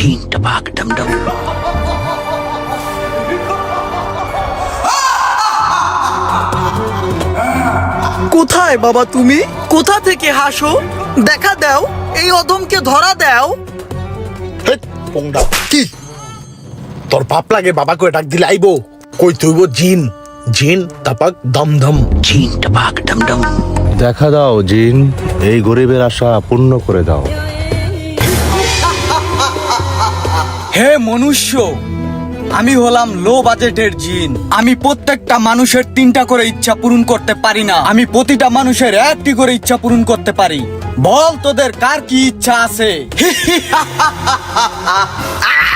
Ching tabak dum dum. কোথায় বাবা তুমি? কোথা থেকে হাসো? দেখা দাও এই অধমকে ধরা দাও। পোংডা কি? তোর পাপ লাগে বাবা করে ডাক দিলে আইবো। কই তুইব জিন? জিন তাপাক Dumdum. Ching tabak dum dum. দেখা দাও জিন। এই গরিবের আশা পূর্ণ করে দাও। হে মনুষ্য আমি হলাম লো বাজেটের জিন। আমি প্রত্যেকটা মানুষের তিনটা করে ইচ্ছা পূরণ করতে পারি না। আমি প্রতিটা মানুষের একটি করে ইচ্ছা পূরণ করতে পারি। বল তোদের কার কি ইচ্ছা আছে?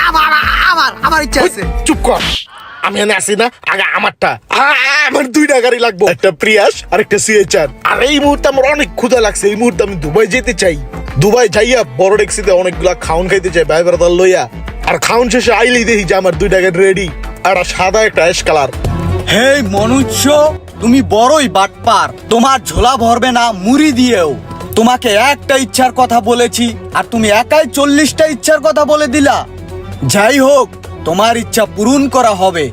আমার আমার আমার ইচ্ছা আছে। চুপ কর। আমি এনে আসি না আগে আমারটা। আমার দুইটা গাড়ি লাগবে। একটা প্রিয়াস আর একটা সিএচআর আর এই মুহূর্তে আমার অনেক ক্ষুধা লাগছে। এই মুহূর্তে আমি দুবাই যেতে চাই। দুবাই যাইয়া বড় ট্যাক্সিতে অনেকগুলা খাউন খাইতে চাই ভাই বেড়াদার লইয়া। আর খাউন শেষে আইলেই দেখি যে আমার দুইটা গাড়ি রেডি আর সাদা একটা অ্যাশ কালার হে মনুষ্য তুমি বড়ই বাটপার। তোমার ঝোলা ভরবে না, মুড়ি দিয়েও। তোমাকে একটা ইচ্ছার কথা বলেছি, আর তুমি একাই চল্লিশটা ইচ্ছার কথা বলে দিলা। যাই হোক, তোমার ইচ্ছা পূরণ করা হবে।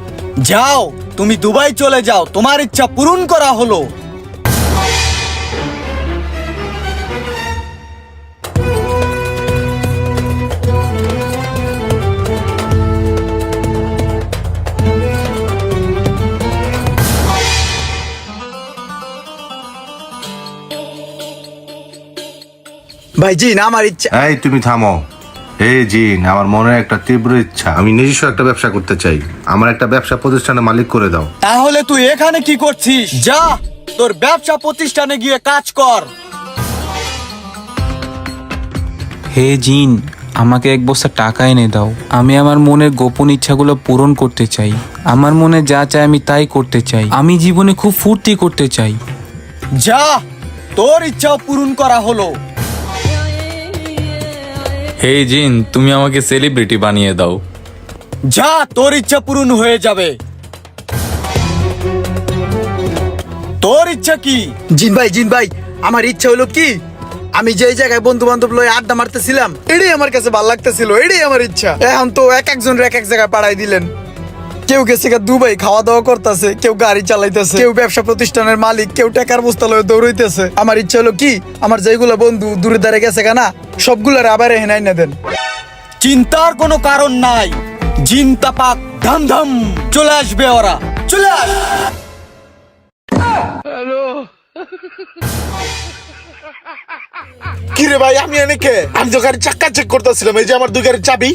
যাও, তুমি দুবাই চলে যাও, তোমার ইচ্ছা পূরণ করা হলো। ভাই জি না আমার ইচ্ছা। এই তুমি থামো। হে জিন আমার মনে একটা তীব্র ইচ্ছা। আমি নিজস্ব একটা ব্যবসা করতে চাই। আমার একটা ব্যবসা প্রতিষ্ঠানের মালিক করে দাও। তাহলে তুই এখানে কি করছিস? যা তোর ব্যবসা প্রতিষ্ঠানে গিয়ে কাজ কর। হে জিন আমাকে এক বস্তা টাকা এনে দাও। আমি আমার মনের গোপন ইচ্ছাগুলো পূরণ করতে চাই। আমার মনে যা চাই আমি তাই করতে চাই। আমি জীবনে খুব ফুর্তি করতে চাই। যা তোর ইচ্ছাও পূরণ করা হলো। হে জিন তুমি আমাকে সেলিব্রিটি বানিয়ে দাও। যা তোর ইচ্ছা পূরণ হয়ে যাবে। তোর ইচ্ছা কি? জিন ভাই জিন ভাই আমার ইচ্ছা হলো কি? আমি যেই জায়গায় বন্ধু বান্ধব লয়ে আড্ডা মারতেছিলাম এটাই আমার কাছে ভালো লাগতেছিল এটাই আমার ইচ্ছা। এখন তো এক একজন এক এক জায়গায় পাড়াই দিলেন। কেউ গেছে দুবাই খাওয়া দাওয়া করতেছে কেউ গাড়ি চালাইতেছে কেউ ব্যবসা প্রতিষ্ঠানের মালিক কেউ টাকার বস্তা লয়ে দৌড়াইতেছে। আমার ইচ্ছা হলো কি আমার যেগুলো বন্ধু দূরে দাঁড়ে গেছে গা সবগুলার আবার এখানে না দেন। চিন্তার কোনো কারণ নাই। জিনতা পাক ধাম ধাম চলে আসবে ওরা। চলে আস। কি রে ভাই আমি এনে কে? আমি তো গাড়ির চাক্কা চেক করতেছিলাম এই যে আমার দুই গাড়ির চাবি।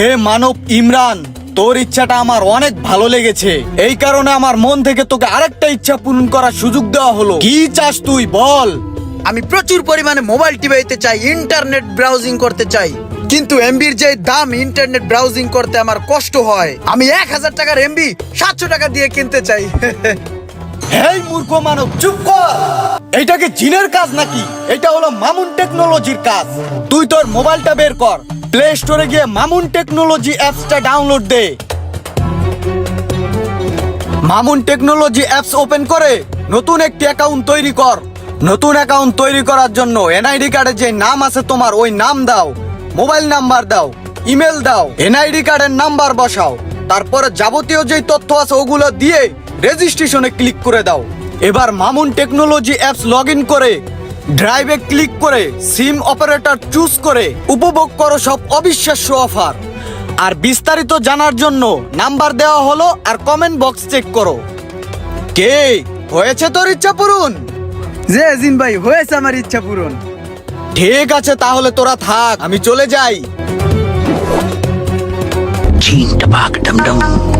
হে মানব ইমরান, তোর ইচ্ছাটা আমার অনেক ভালো লেগেছে। এই কারণে আমার মন থেকে তোকে আরেকটা ইচ্ছা পূরণ করার সুযোগ দেওয়া হলো। কি চাস তুই, বল। আমি প্রচুর পরিমাণে মোবাইল টিপাইতে চাই, ইন্টারনেট ব্রাউজিং করতে চাই। কিন্তু এমবির যে দাম ইন্টারনেট ব্রাউজিং করতে আমার কষ্ট হয়। আমি এক হাজার টাকার এমবি সাতশো টাকা দিয়ে কিনতে চাই। হেই মূর্খ মানব, চুপ কর। এটাকে জিনের কাজ নাকি? এটা হলো মামুন টেকনোলজির কাজ। তুই তোর মোবাইলটা বের কর। প্লে স্টোরে গিয়ে মামুন টেকনোলজি অ্যাপসটা ডাউনলোড দে। মামুন টেকনোলজি অ্যাপস ওপেন করে নতুন একটি অ্যাকাউন্ট তৈরি কর। নতুন অ্যাকাউন্ট তৈরি করার জন্য এনআইডি কার্ডে যে নাম আছে তোমার, ওই নাম দাও। মোবাইল নাম্বার দাও, ইমেল দাও, এনআইডি কার্ডের নাম্বার বসাও। তারপরে যাবতীয় যেই তথ্য আছে ওগুলো দিয়ে রেজিস্ট্রেশনে ক্লিক করে দাও। এবার Mamun technology apps log in করে ড্রাইভে ক্লিক করে সিম অপারেটর চুজ করে উপভোগ করো সব অবিশ্বাস্য অফার। আর বিস্তারিত জানার জন্য নাম্বার দেওয়া হলো আর কমেন্ট বক্স চেক করো। কে? হয়েছে তোর ইচ্ছা পূরণ? যে জিন ভাই হয়েছে আমার ইচ্ছা পূরণ। ঠিক আছে তাহলে তোরা থাক আমি চলে যাই। tabak dum dum.